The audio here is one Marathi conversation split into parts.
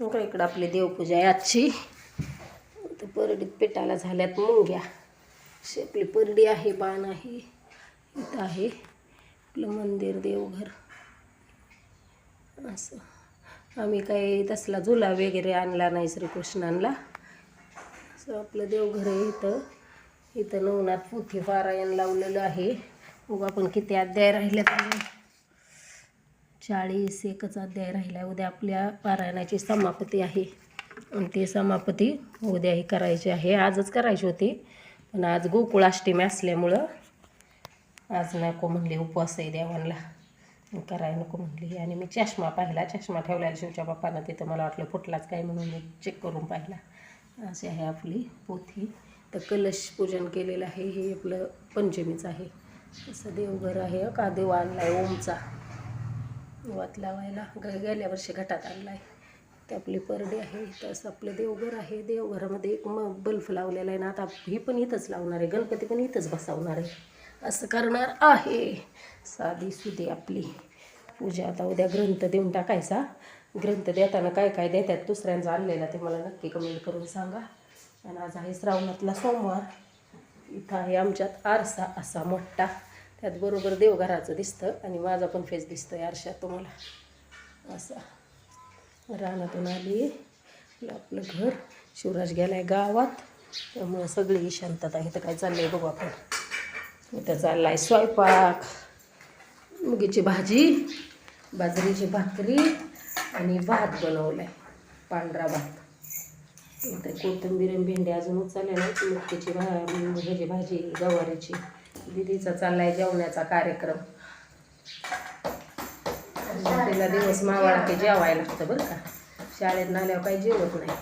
बघा इकडं आपली देवपूजा आहे आजची. तर परडीत पेटायला झाल्यात मुंग्या. अशी आपली परडी आहे बाण आहे इथं आहे. आपलं मंदिर देवघर. असं. आम्ही काही तसला झुला वगैरे आणला नाही श्रीकृष्णांना. असं आपलं देवघर आहे इथं. इथं नवनाथ पोथी पारायण लावलेलं आहे. मग आपण किती अध्याय राहिल्यात चाळीस एकच अध्याय राहिला आहे उद्या आपल्या पारायणाची समाप्ती आहे. आणि ती समाप्ती उद्याही करायची आहे. आजच करायची होती. पण आज गोकुळाष्टमी असल्यामुळं आज नको म्हणले उपवास आहे देवांना कराय करायला नको म्हणली. आणि मी चष्मा पाहिला. चष्मा ठेवला शिवच्या बाप्पानं तिथं मला वाटलं फुटलाच काय म्हणून मी चेक करून पाहिला. अशी आहे आपली पोथी. तर कलश पूजन केलेलं आहे. हे आपलं पंचमीचं आहे. असं देवघर आहे. का देव आणला आहे ओमचा. वात लावायला. ग- गेल्या वर्षी घटात आणला आहे ते आपली परडे आहे तसं आपलं देवघर आहे. देवघरामध्ये एक म बल्ब लावलेला आहे ना आता ही पण इथंच लावणार आहे. गणपती पण इथंच बसवणार आहे. असं करणार आहे. साधी सुधी आपली. पूजा आता उद्या ग्रंथ देऊन टाकायचा. ग्रंथ देताना काय काय देतात दुसऱ्यांचा आणलेला ते मला नक्की कमेंट करून सांगा. आणि आज आहे श्रावणातला सोमवार. इथं आहे आमच्यात आरसा असा मोठा. त्यात बरोबर देवघराचं दिसतं आणि माझा पण फेस दिसतोय आरशात तुम्हाला. असा. रानातून आली. आपलं आपलं घर. शिवराज गेलाय गावात. त्यामुळं सगळी शांतता इथं काय चाललं आहे बघू आपण. इथं आहे स्वयंपाक. मुगीची भाजी बाजरीची भाकरी आणि भात बनवला आहे पांढरा भात. इथं कोथिंबीर आणि भेंडी अजून उचलल्या ना मुगीची भा म्हणजे ह्याची भाजी गवारीची. दिदीचा चाललाय जेवण्याचा कार्यक्रम. तिला दिवस मावळा ते जेवायला लागतं बरं का. शाळेत आल्यावर काही जेवत नाही.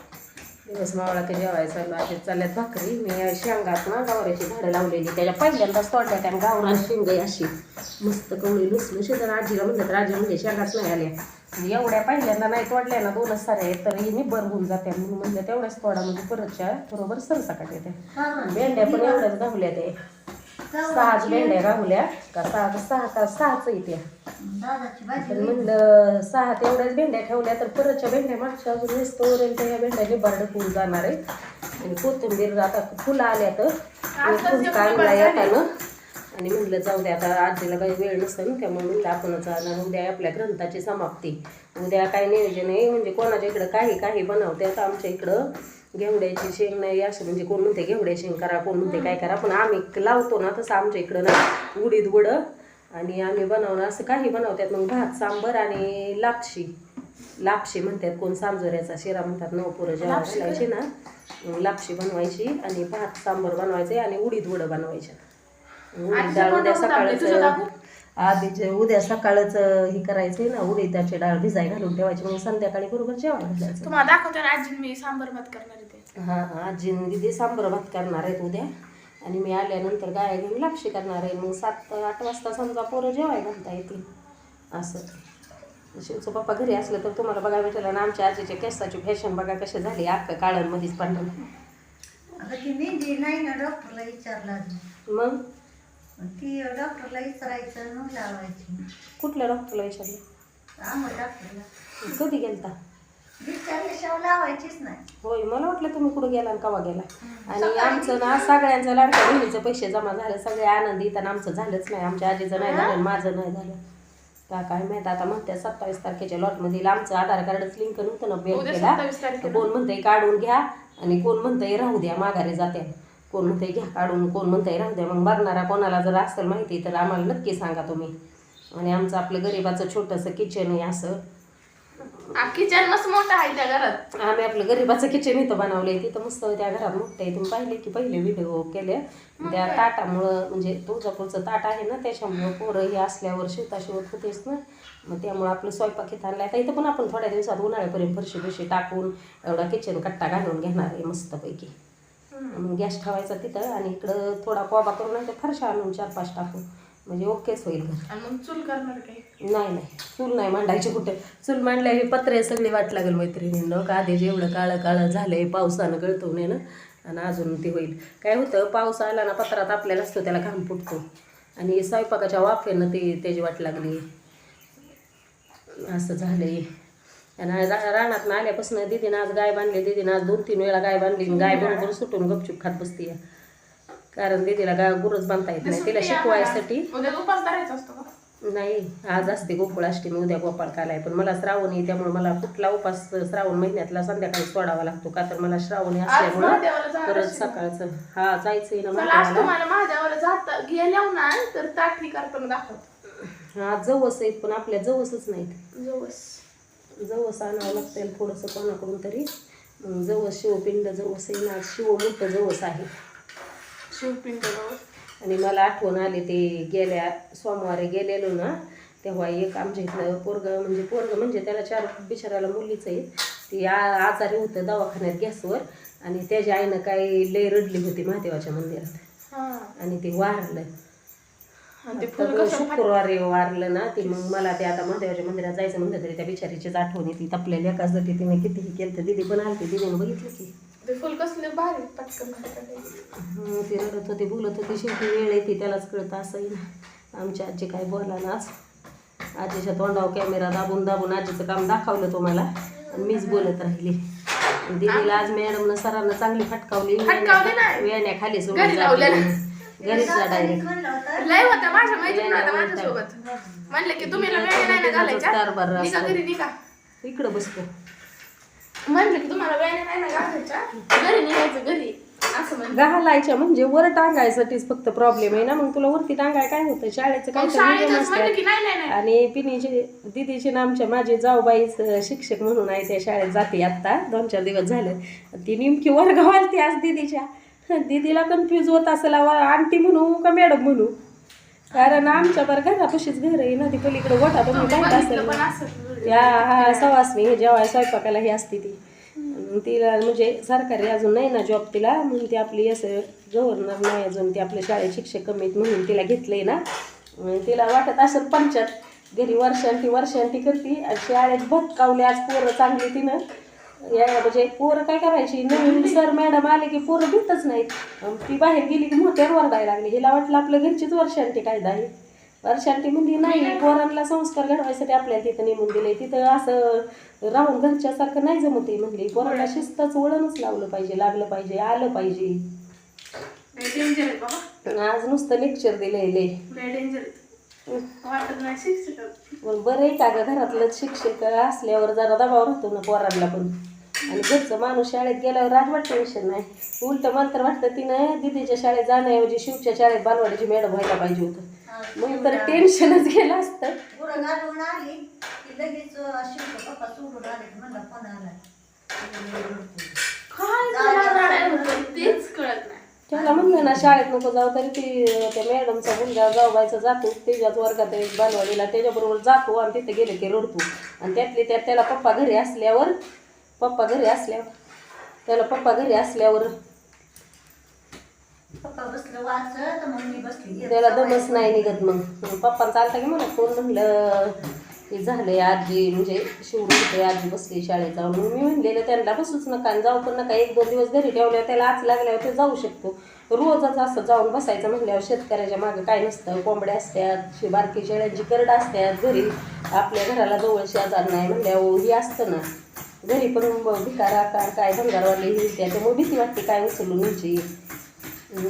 दिवस मावळा ते जेवायला चालू चालल्यात भाकरी. मी शेंगात ना गावऱ्याची झाडं लावलेली. त्याच्या पहिल्यांदाच तोडल्या त्या गावरान शेंग आहे अशी. मस्त कवळी लुसलुशी तर आजीला म्हणलं तर आजी म्हणजे शेंगाच नाही आल्या. एवढ्या पहिल्यांदा नाही तोडल्या ना दोनच साऱ्या आहेत तर ही निब्बर होऊन जात्या म्हणून म्हणलं तेवढ्याच तोडा म्हणजे परतच्या बरोबर सरसकट येते भेंड्या पण एवढ्याच गावल्या ते सहाच भेंड्या गावल्या का सहा सहा का सहाच येत्या तर म्हणलं सहा तेवढ्याच भेंड्या ठेवल्या तर परतच्या भेंड्या मागच्या अजून नुसतं उरेल तर या भेंड्या लिबारड होऊन जाणार आहे आणि कोथिंबीर आता फुलं आल्या तर फुल काढला येताना. आणि म्हणलं जाऊ द्या आता आजीला काही वेळ नसेल ना त्यामुळे म्हणलं आपणच आणणार उद्या आपल्या ग्रंथाची समाप्ती. उद्या काय नियोजन आहे? म्हणजे कोणाच्या इकडं काही काही बनवते आता आमच्या इकडं. घेवड्याची शेंग नाही असं म्हणजे कोण म्हणते घेवड्या शेंग करा कोण म्हणते काय करा पण आम्ही लावतो ना तसं आमच्या इकडं ना उडीद वडं. आणि आम्ही बनवणार असं काही बनवतात. मग भात सांबर आणि लापशी. लापशी म्हणतात कोण सांजोऱ्याचा शिरा म्हणतात नवपुरं जेव्हा घालायची ना मग लापशी बनवायची आणि भात सांबर बनवायचे आणि उडीद वडं बनवायचे उडीद डाळ उद्या सकाळचं आधी जे उद्या सकाळच हे करायचे ना उडीदाची डाळ भिजाय घालून ठेवायची मग संध्याकाळी बरोबर जेवण घालायचं. तुम्हाला दाखवते ना आजी मी सांबर भात करणार आहे ते. हां हां आजी दिदी सांबर भात करणार आहेत उद्या. आणि मी आल्यानंतर गाय घेऊन लापशी करणार आहे. मग सात आठ वाजता समजा पोरं जेवाय घालता येतील. असं. शिवचं पप्पा घरी असलं तर तुम्हाला बघा भेटेल. आणि आमच्या आजीच्या केसाची फॅशन बघा कशी झाली अख्खा काळांमध्येच पडलं आता ती मेहंदी नाही ना डॉक्टरला विचारला. मग? ती डॉक्टरला विचारायचं मग लावायची. कुठल्या डॉक्टरला विचारलं? आम्हाला डॉक्टरला. कधी गेलता? विचारल्याशिवाय लावायचीच नाही. होय मला वाटलं तुम्ही कुठं गेला आणि कवा गेला. आणि आमचं ना सगळ्यांचं लाडक्या बहिणीचं पैसे जमा झाले सगळे आनंदीत आणि आमचं झालंच नाही. आमच्या आजीचं नाही झालं आणि माझं नाही झालं. का काय माहीत आता म्हणते सत्तावीस तारखेच्या लॉटमध्ये आमचं आधार कार्डच लिंक नव्हतं ना उद्या 27 तारखेला. कोण म्हणतंय काढून घ्या आणि कोण म्हणतंय राहू द्या माघारी जाते. कोण म्हणतंय घ्या काढून कोण म्हणतंय राहू द्या. मग भरणारा कोणाला जर असेल माहिती तर आम्हाला नक्की सांगा तुम्ही. आणि आमचं आपलं गरिबाचं छोटंसं किचन आहे असं. किचन मस्त मोठा आहे त्या घरात. आम्ही आपलं गरिबाचं किचन इथं बनवलंय. तिथं मस्त त्या घरात मोठं आहे. तुम्ही पाहिले की पहिले व्हिडिओ केले त्या ताटामुळं म्हणजे तुळजापूरचं ताट आहे ना त्याच्यामुळं पोरं हे असल्यावर शिवता शिवत होतेच ना. मग त्यामुळं आपलं स्वयंपाक इथं आणलाय. आता इथं पण आपण थोड्या दिवसात उन्हाळ्यापर्यंत फरशी बिरशी टाकून एवढा किचन कट्टा घालून घेणार आहे मस्तपैकी. मग गॅस ठेवायचा तिथं आणि इकडं थोडा कोबा करून नाही तर फरशा आणून चार पाच टाकू म्हणजे ओकेच होईल घर. मग चूल करणार काही नाही नाही. चूल नाही मांडायची कुठे. चूल मांडल्या हे पत्रे सगळी वाट लागेल मैत्रिणींना. का आधी जेवढं काळं काळं झालंय पावसानं गळतो ना आणि अजून ते होईल. काय होतं पाऊस आला ना पत्रात आपल्याला असतो त्याला घाम फुटतो. आणि स्वयंपाकाच्या वाफेनं ते त्याची वाट लागली. असं झालंय. आणि रानात आल्यापासून दिदीनं आज गाय बांधली दिदीनं आज दोन तीन वेळा गाय बांधली गाय बरोबर सुटून गपचूप खात बसती कारण दिदीला गाय गुरच बांधता येत नाही. तिला शिकवायसाठी नाही आज असते गोकुळाष्टमी उद्या गोपाळ कालाय. पण मला श्रावणी आहे त्यामुळे मला कुठला उपास श्रावण महिन्यातला संध्याकाळी सोडावा लागतो का? तर मला श्रावणी असल्यामुळं परत. सकाळचं. हा जायचंय ना आज तर हा जवस आहेत पण आपल्या जवसच नाहीत. जवस. जवस आणावं लागतं थोडंसं कोणाकडून तरी. मग जवस शिवपिंड जवस आहे ना शिव मोठं जवस आहे. शिवपिंड जवस? आणि मला आठवण आली ते गेल्या सोमवारी गेलेलो ना तेव्हा एक आमच्या इथलं पोरग म्हणजे पोरग म्हणजे त्याला चार बिचाराला मुलीच आहेत. ती आ- आजारी होतं दवाखान्यात गॅसवर आणि त्याच्या आईनं काही लय रडली होती महादेवाच्या मंदिरात. आणि ते वारलं. आणि ते फुल कसं शुक्रवारी वारलं ना ते मग मला ते आता महादेवाच्या मंदिरात जायचं म्हणलं तरी त्या बिचारीचीच आठवण येते. तपलेल्या एकासाठी तिने कितीही केलं तर दिदी पण आलती दिदीनं बघितलं की. ते फुल कसले भारी पटकन पटकन. हं, ती रडत होती बोलत होती शेवटी वेळ येते त्यालाच कळतं असंही ना. आमची आजी काय बोलला ना आज? आजीच्या तोंडावर कॅमेरा दाबून दाबून आजीचं काम दाखवलं तुम्हाला आणि मीच बोलत राहिली. दीदीला आज मॅडमनं सरांना चांगली फटकावली फटकावली नाही. वेण्या खाली सोडून घरी लावलेलं. घरीच जा डायरेक्ट म्हणलं होतं. लय होत्या माझ्या मैत्रिणी होत्या माझ्यासोबत. म्हणलं की तुम्ही वेळ नाही ना घालायच्या कारभार निघा असतो. घरी निघा. इकडं बसतो. म्हणलं की तुम्हाला वेळ नाही ना घालायच्या घरी निघायचं घरी. असं म्हणलं. घालायच्या म्हणजे वर टांगायसाठीच फक्त प्रॉब्लेम आहे ना. मग तुला वरती टांगाय काय होतं? शाळेचं काय आणि पिनीचे दिदीचे ना आमच्या माझे जाऊबाईच शिक्षक म्हणून आहे त्या शाळेत जाते आत्ता दोन चार दिवस झाले. ती नेमकी वर्ग वालते आज दिदीच्या. दिदीला कन्फ्यूज होत असेल आंटी म्हणू का मॅडम म्हणू? कारण आमच्या बरं घरापाशीच घर आहे ना ती पलीकडे गोठा असेल पण ना. असं त्या हा सवासणी हे जेव्हा स्वयंपाकाला ही असते ती. तिला म्हणजे सरकारी अजून नाही ना जॉब तिला म्हणून ती आपली असं गव्हर्नर नाही अजून ती आपल्या शाळेत शिक्षक कमीत म्हणून तिला घेतलंय ना. तिला वाटत असेल पंचायत घरी वर्षांती वर्षांती करते आणि शाळेत भटकावले आज पोरं चांगली तिनं. या म्हणजे पोरं काय करायची? नवीन सर मॅडम आले की पोरं भेटच नाहीत ती बाहेर गेली की मोठ्यावर वरडायला लागली. हिला वाटलं आपलं घरचीच वर्षांती कायदा आहे. वर्षांती म्हणजे नाही पोरांना संस्कार घडवायसाठी आपल्याला तिथं नेमून दिले तिथं असं राहून घरच्यासारखं नाही जमत आहे म्हणली. पोरांना शिस्तच वळणच लावलं पाहिजे लागलं पाहिजे आलं पाहिजे. पण आज नुसतं लेक्चर दिलंय पण बरं आहे का ग घरातलं शिक्षक असल्यावर जरा दबाव राहतो ना पोरांना पण. आणि घरचं माणूस शाळेत गेल्यावर अजिबात टेन्शन नाही. उलट मला तर वाटतं तिनं दिदीच्या शाळेत जाण्याऐवजी शिवच्या शाळेत बालवाडीची मॅडम व्हायला पाहिजे होतं. मग तर टेन्शनच गेलं असतं. पुरं घालून आली की लगेच शिवतो पप्पा सोडून आले म्हणलं फोन आला. काय त्याला रडायला होतं? तेच कळत नाही. त्याला म्हणलं ना शाळेत नको जाऊ तरी ती त्या मॅडमचा मुलगा जाऊबायचा जातो. त्याच्याच वर्गात बालवाडीला त्याच्याबरोबर जातो आणि तिथे गेले की रडतो. आणि त्यातले त्यात त्याला पप्पा घरी असल्यावर पप्पा घरी असल्यावर. त्याला पप्पा घरी असल्यावर. पप्पा बसलं वाचत मग मी बसली त्याला दमच नाही निघत मग. पप्पा चालता की मला कोण म्हणलं हे झालंय आजी म्हणजे शिवून होते आजी बसली शाळेत. जाऊन मी म्हणलेलं त्यांना बसूच नका आणि जाऊ पण नका. एक दोन दिवस घरी ठेवल्यावर त्याला आच लागल्यावर ते जाऊ शकतो. रोजच असं जाऊन बसायचं म्हणल्यावर शेतकऱ्याच्या मागं काय नसतं. कोंबड्या असतात शे- बारकी शेळ्यांची करड असतात घरी आपल्या घराला जवळ शेजार नाही म्हणल्यावर हे असतं ना. घरी पण भिकार भिकारा काय भंगारवाले हे त्याच्यामुळे भीती वाटते काय उचलून न्यायची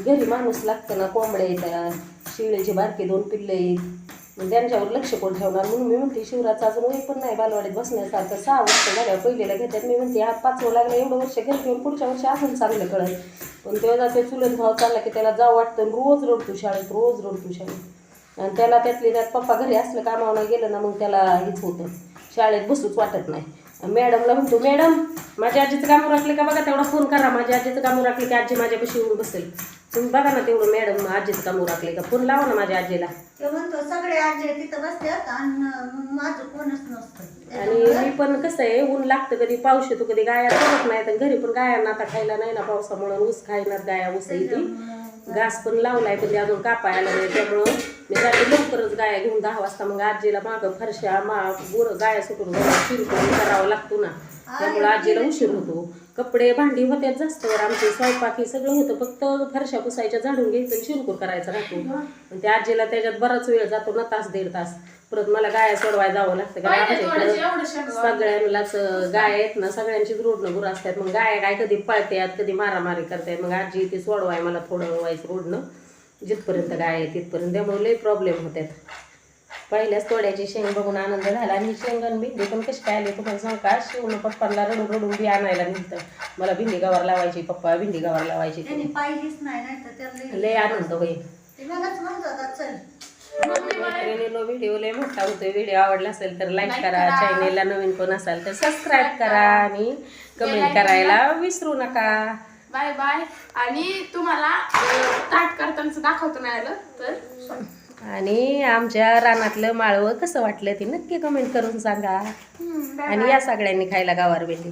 घरी माणूस लागतं ना कोंबड्या येतात शिळेचे बारके दोन पिल्ले आहेत. मग त्यांच्यावर लक्ष कोण ठेवणार? म्हणून मी म्हणते शिवराचं अजून वय पण नाही बालवाडीत बसण्यासारखं. सहा वर्ष झाल्यावर पहिलेला घेतात. मी म्हणते हा पाचवं लागलं एवढं वर्ष घरी घेऊन पुढच्या वर्षी अजून चांगलं कळत पण तेव्हा ते चुलत भाव चालला की त्याला जावं वाटतं रोज रडतो शाळेत रोज रडतो शाळेत. आणि त्याला त्यातली त्यात पप्पा घरी असलं कामावला गेलं ना मग त्याला हेच होतं. शाळेत बसूच वाटत नाही. मॅडमला म्हणतो मॅडम माझ्या आजीचं काम राखले का बघा तेवढा फोन करा. माझ्या आजीचं काम राखले की आजी माझ्यापाशी येऊन बसेल. तुम्ही बघा ना तेवढं मॅडम आजीचं काम राखले का? फोन लावा ना माझ्या आजीला. ते म्हणतो सगळे आजी तिथं बसतात आणि मग माझं कोणच नसतं. आणि मी पण कसं आहे ऊन लागतं कधी पाऊस येतो कधी गाया करत नाही. तर घरी पण गायांना आता खायला नाही ना पावसामुळं ऊस खायनात गाया ऊस येते घास पण लावलाय पण ते अजून कापाय आला नाही त्यामुळं मी जाते लवकरच गाया घेऊन दहा वाजता मग आजीला मागं फरशा मा गुर गाया सुटून शिरकून करावा लागतो ना. त्यामुळं आजीला उशीर होतो. कपडे भांडी होत्यात जास्त वर. आमचे स्वयंपाक हे सगळं होतं. फक्त फरशा पुसायच्या झाडून घ्यायचं शिरकूर करायचा राहतो. त्या आजीला त्याच्यात बराच वेळ जातो ना तास दीड तास. परत मला गाया सोडवायला जावं लागतं. कारण सगळ्यांनाच गाय आहेत ना सगळ्यांचीच रोडनं गुरं असतात. मग गाय काय कधी पळतात कधी मारामारी करतात मग आजी ते सोडवाय मला थोडं व्हायचं रोडनं. जिथपर्यंत गाय आहे तिथपर्यंत त्यामुळे लई प्रॉब्लेम होतात पहिल्याच तोड्याची शेंग बघून आनंद झाला. आणि शेंगण भेंडी पण कशी काय आली तुम्हाला सांग का? शिवनं पप्पांना रडून रडून बी आणायला निघतं. मला भिंडी गवार लावायची पप्पा भिंडी गवार लावायची. त्यांनी नाही त्याला लय आनंद होईल. ते मगच म्हणत होता चल. मम्मी मला मैत्रिणींनो व्हिडिओ लय मोठा होतोय. व्हिडिओ आवडला असेल तर लाईक करा. चॅनेलला नवीन कोण असाल तर सबस्क्राईब करा. आणि कमेंट करायला विसरू नका. Bye bye. आणि तुम्हाला ताट करताना दाखवतो नाही आलं तर आणि आमच्या रानातलं माळवं कसं वाटलं ते नक्की कमेंट करून सांगा. आणि या सगळ्यांनी खायला गावार भेंडी